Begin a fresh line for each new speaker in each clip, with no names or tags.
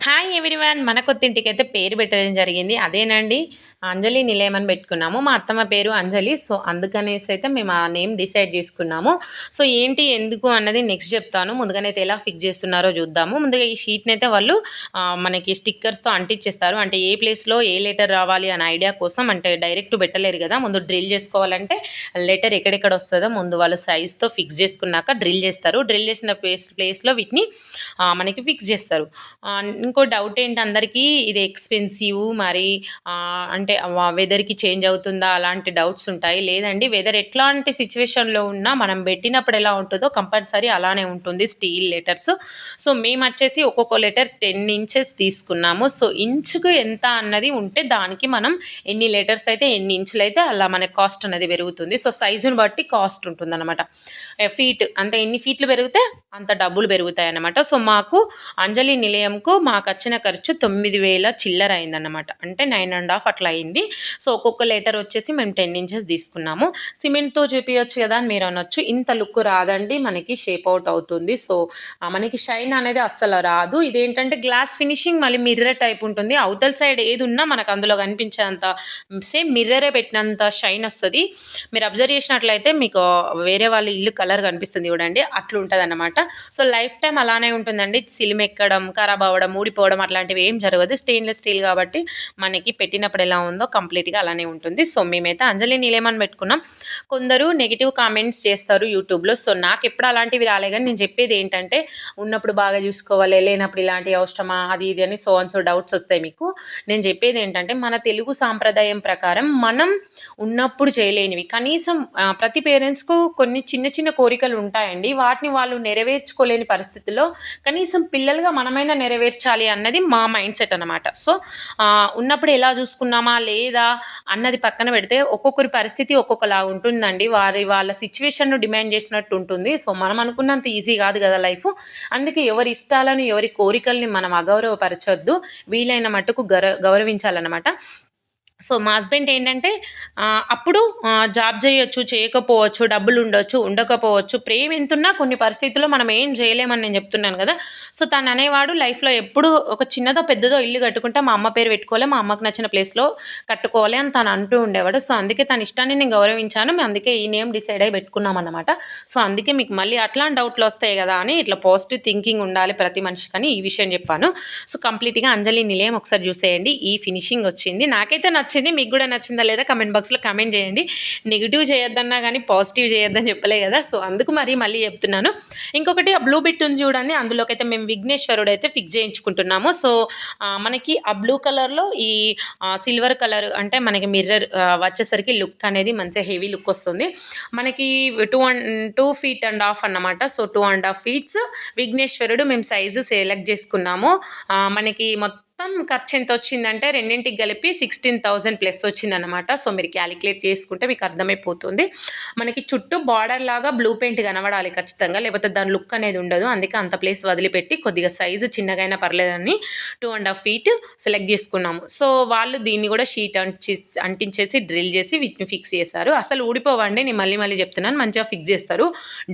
Hi everyone మన కొత్తింటికి అయితే పేరు పెట్టడం జరిగింది. అదేనండి. అంజలి నిలయం అని పెట్టుకున్నాము. మా అత్తమ్మ పేరు అంజలి. సో అందుకనేసి అయితే మేము ఆ నేమ్ డిసైడ్ చేసుకున్నాము. సో ఏంటి ఎందుకు అన్నది నెక్స్ట్ చెప్తాను. ముందుగానైతే ఎలా ఫిక్స్ చేస్తున్నారో చూద్దాము. ముందుగా ఈ షీట్ని అయితే వాళ్ళు మనకి స్టిక్కర్స్తో అంటించేస్తారు అంటే ఏ ప్లేస్లో ఏ లెటర్ రావాలి అనే ఐడియా కోసం అంటే డైరెక్ట్ పెట్టలేరు కదా. ముందు డ్రిల్ చేసుకోవాలంటే లెటర్ ఎక్కడెక్కడ వస్తుందో ముందు వాళ్ళు సైజ్తో ఫిక్స్ చేసుకున్నాక డ్రిల్ చేస్తారు. డ్రిల్ చేసిన ప్లేస్ ప్లేస్లో వీటిని మనకి ఫిక్స్ చేస్తారు. ఇంకో డౌట్ ఏంటి? అందరికీ ఇది ఎక్స్పెన్సివ్ మరి అంటే అంటే వెదర్కి చేంజ్ అవుతుందా అలాంటి డౌట్స్ ఉంటాయి. లేదండి వెదర్ ఎట్లాంటి సిచ్యువేషన్లో ఉన్నా మనం పెట్టినప్పుడు ఎలా ఉంటుందో కంపల్సరీ అలానే ఉంటుంది స్టీల్ లెటర్స్ సో మేము వచ్చేసి ఒక్కొక్క లెటర్ టెన్ ఇంచెస్ తీసుకున్నాము. సో ఇంచుకు ఎంత అన్నది ఉంటే దానికి మనం ఎన్ని లెటర్స్ అయితే ఎన్ని ఇంచులు అయితే అలా మనకి కాస్ట్ అనేది పెరుగుతుంది. సో సైజుని బట్టి కాస్ట్ ఉంటుంది అనమాట ఫీట్ అంటే ఎన్ని ఫీట్లు పెరిగితే అంత డబ్బులు పెరుగుతాయి అన్నమాట సో మాకు అంజలి నిలయంకు మాకు వచ్చిన ఖర్చు తొమ్మిది వేల చిల్లర అయిందన్నమాట. అంటే నైన్ అండ్ హాఫ్ అట్లా అయింది. సో ఒక్కొక్క లెటర్ వచ్చేసి మేము టెన్ ఇంచెస్ తీసుకున్నాము. సిమెంట్తో చేపించచ్చు కదా అని మీరు అనొచ్చు. ఇంత లుక్ రాదండి. మనకి షేప్ అవుట్ అవుతుంది. సో మనకి షైన్ అనేది అస్సలు రాదు. ఇదేంటంటే గ్లాస్ ఫినిషింగ్ మళ్ళీ మిర్రర్ టైప్ ఉంటుంది. అవతల సైడ్ ఏది ఉన్నా మనకు అందులో కనిపించేంత సేమ్ మిర్రరే పెట్టినంత షైన్ వస్తుంది. మీరు అబ్జర్వ్ చేసినట్లయితే మీకు వేరే వాళ్ళ ఇల్లు కలర్ కనిపిస్తుంది చూడండి. అట్లా ఉంటుంది అనమాట సో లైఫ్ టైం అలానే ఉంటుందండి. సిలిమెక్కడం ఖరాబ్ అవ్వడం ఊడిపోవడం అట్లాంటివి ఏం జరగదు. స్టెయిన్లెస్ స్టీల్ కాబట్టి మనకి పెట్టినప్పుడు ఎలా ఉందో కంప్లీట్గా అలానే ఉంటుంది. సో మేమైతే అంజలి నీలేమని పెట్టుకున్నాం. కొందరు నెగిటివ్ కామెంట్స్ చేస్తారు యూట్యూబ్లో. సో నాకు ఎప్పుడు అలాంటివి రాలే కానీ నేను చెప్పేది ఏంటంటే ఉన్నప్పుడు బాగా చూసుకోవాలి లేనప్పుడు ఇలాంటివి అవసరమా? అది ఇది అని సో అండ్ సో డౌట్స్ వస్తాయి మీకు. నేను చెప్పేది ఏంటంటే మన తెలుగు సాంప్రదాయం ప్రకారం మనం ఉన్నప్పుడు చేయలేనివి. కనీసం ప్రతి పేరెంట్స్కు కొన్ని చిన్న చిన్న కోరికలు ఉంటాయండి. వాటిని వాళ్ళు నెరవేర్చుకోలేని పరిస్థితుల్లో కనీసం పిల్లలుగా మనమైనా నెరవేర్చాలి అన్నది మా మైండ్ సెట్ అనమాట సో ఉన్నప్పుడు ఎలా చూసుకున్నామా లేదా అన్నది పక్కన పెడితే ఒక్కొక్కరి పరిస్థితి ఒక్కొక్కలా ఉంటుందండి. వారి వాళ్ళ సిచ్యువేషన్ను డిమాండ్ చేసినట్టు ఉంటుంది. సో మనం అనుకున్నంత ఈజీ కాదు కదా లైఫ్ అందుకే ఎవరి ఇష్టాలను ఎవరి కోరికల్ని మనం అగౌరవపరచొద్దు. వీలైన మట్టుకు గౌర గౌరవించాలన్నమాట. సో మా హస్బెండ్ ఏంటంటే అప్పుడు జాబ్ చేయొచ్చు చేయకపోవచ్చు డబ్బులు ఉండొచ్చు ఉండకపోవచ్చు ప్రేమ ఎంతున్నా కొన్ని పరిస్థితుల్లో మనం ఏం చేయలేమని నేను చెప్తున్నాను కదా. సో తను అనేవాడు లైఫ్లో ఎప్పుడు ఒక చిన్నదో పెద్దదో ఇల్లు కట్టుకుంటే మా అమ్మ పేరు పెట్టుకోలే మా అమ్మకు నచ్చిన ప్లేస్లో కట్టుకోవాలి అని తను అంటూ ఉండేవాడు. సో అందుకే తన ఇష్టాన్ని నేను గౌరవించాను. మేము అందుకే ఈ నేమ్ డిసైడ్ అయ్యి పెట్టుకున్నాం అనమాట సో అందుకే మీకు మళ్ళీ అట్లాంటి డౌట్లు వస్తాయి కదా అని ఇట్లా పాజిటివ్ థింకింగ్ ఉండాలి ప్రతి మనిషికి అని ఈ విషయం చెప్పాను. సో కంప్లీట్గా అంజలి నిలయం ఒకసారి చూసేయండి. ఈ ఫినిషింగ్ వచ్చింది. నాకైతే నచ్చింది. మీకు కూడా నచ్చిందా లేదా కమెంట్ బాక్స్లో కమెంట్ చేయండి. నెగిటివ్ చేయొద్దన్నా కానీ పాజిటివ్ చేయొద్దని చెప్పలే కదా. సో అందుకు మరి మళ్ళీ చెప్తున్నాను. ఇంకొకటి ఆ బ్లూ బిట్ ఉంది చూడండి. అందులోకి అయితే మేము విఘ్నేశ్వరుడు అయితే ఫిక్స్ చేయించుకుంటున్నాము. సో మనకి ఆ బ్లూ కలర్లో ఈ సిల్వర్ కలర్ అంటే మనకి మిర్రర్ వచ్చేసరికి లుక్ అనేది మంచి హెవీ లుక్ వస్తుంది. మనకి two and two feet and half అన్నమాట. So two and half feets విఘ్నేశ్వరుడు మేము సైజు సెలెక్ట్ చేసుకున్నాము. మనకి మొత్తం మొత్తం ఖర్చు ఎంత వచ్చిందంటే రెండింటికి కలిపి సిక్స్టీన్ థౌజండ్ ప్లస్ వచ్చిందనమాట సో మీరు క్యాలిక్యులేట్ చేసుకుంటే మీకు అర్థమైపోతుంది. మనకి చుట్టూ బార్డర్ లాగా బ్లూ పెయింట్ కనబడాలి ఖచ్చితంగా. లేకపోతే దాని లుక్ అనేది ఉండదు. అందుకే అంత ప్లేస్ వదిలిపెట్టి కొద్దిగా సైజు చిన్నగా అయినా పర్లేదని two and half feet select చేసుకున్నాము. సో వాళ్ళు దీన్ని కూడా షీట్ అంటి అంటించేసి డ్రిల్ చేసి వీటిని ఫిక్స్ చేశారు. అసలు ఊడిపోవండి. నేను మళ్ళీ మళ్ళీ చెప్తున్నాను. మంచిగా ఫిక్స్ చేస్తారు.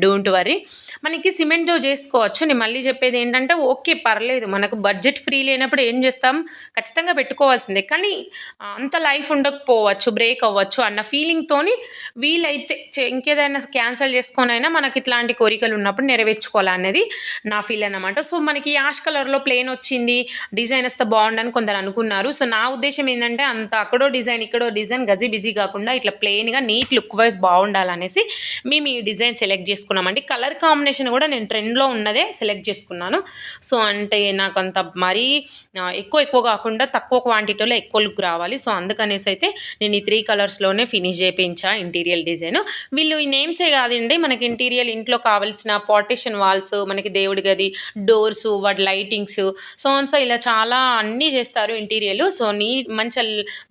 డోంట్ వరీ మనకి సిమెంట్తో చేసుకోవచ్చు. నేను మళ్ళీ చెప్పేది ఏంటంటే ఓకే పర్లేదు. మనకు బడ్జెట్ ఫ్రీ లేనప్పుడు ఏం చేస్తాం? ఖచ్చితంగా పెట్టుకోవాల్సిందే. కానీ అంత లైఫ్ ఉండకపోవచ్చు బ్రేక్ అవ్వచ్చు అన్న ఫీలింగ్తోని వీలైతే చే- ఇంకేదైనా క్యాన్సిల్ చేసుకొనైనా మనకి ఇట్లాంటి కోరికలు ఉన్నప్పుడు నెరవేర్చుకోవాలనేది నా ఫీల్ అన్నమాట. సో మనకి యాష్ కలర్లో ప్లేన్ వచ్చింది డిజైన్ వస్తే బాగుండని కొందరు అనుకున్నారు. సో నా ఉద్దేశం ఏంటంటే అంత అక్కడో డిజైన్ ఇక్కడో డిజైన్ గజీ బిజీ కాకుండా ఇట్లా ప్లెయిన్గా నీట్ లుక్ వైజ్ బాగుండాలనేసి మేము ఈ డిజైన్ సెలెక్ట్ చేసుకున్నామండి కలర్ కాంబినేషన్ కూడా నేను ట్రెండ్లో ఉన్నదే సెలెక్ట్ చేసుకున్నాను. సో అంటే నాకు అంత మరీ ఎక్కువ ఎక్కువ కాకుండా తక్కువ క్వాంటిటీలో ఎక్కువ లుక్ రావాలి. సో అందుకనేసి అయితే నేను ఈ త్రీ కలర్స్లోనే ఫినిష్ చేయించా ఇంటీరియల్ డిజైన్ వీళ్ళు ఈ నేమ్సే కాదండి మనకి ఇంటీరియల్ ఇంట్లో కావాల్సిన పార్టిషన్ వాల్స్ మనకి దేవుడి గది డోర్స్ వాటి లైటింగ్స్ సో సో ఇలా చాలా అన్నీ చేస్తారు ఇంటీరియర్ సో నీ మంచి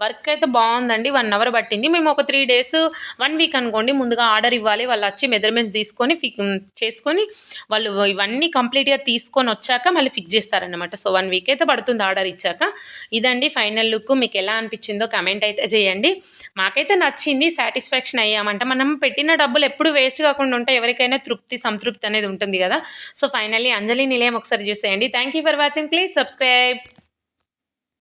వర్క్ అయితే బాగుందండి వన్ అవర్ పట్టింది. మేము ఒక త్రీ డేస్ వన్ వీక్ అనుకోండి ముందుగా ఆర్డర్ ఇవ్వాలి. వాళ్ళు వచ్చి మెజర్మెంట్స్ తీసుకొని ఫిక్ చేసుకొని వాళ్ళు ఇవన్నీ కంప్లీట్గా తీసుకొని వచ్చాక మళ్ళీ ఫిక్స్ చేస్తారనమాట సో వన్ వీక్ అయితే పడుతుంది ఆర్డర్ కలర్ ఇచ్చాక ఇదండి ఫైనల్ లుక్. మీకు ఎలా అనిపించిందో కమెంట్ అయితే చేయండి. మాకైతే నచ్చింది సాటిస్ఫాక్షన్ అయ్యామంట. మనం పెట్టిన డబ్బులు ఎప్పుడు వేస్ట్ కాకుండా ఉంటే ఎవరికైనా తృప్తి సంతృప్తి అనేది ఉంటుంది కదా. సో ఫైనల్లీ అంజలి నిలయం ఒకసారి చూసేయండి. Thank you for watching please subscribe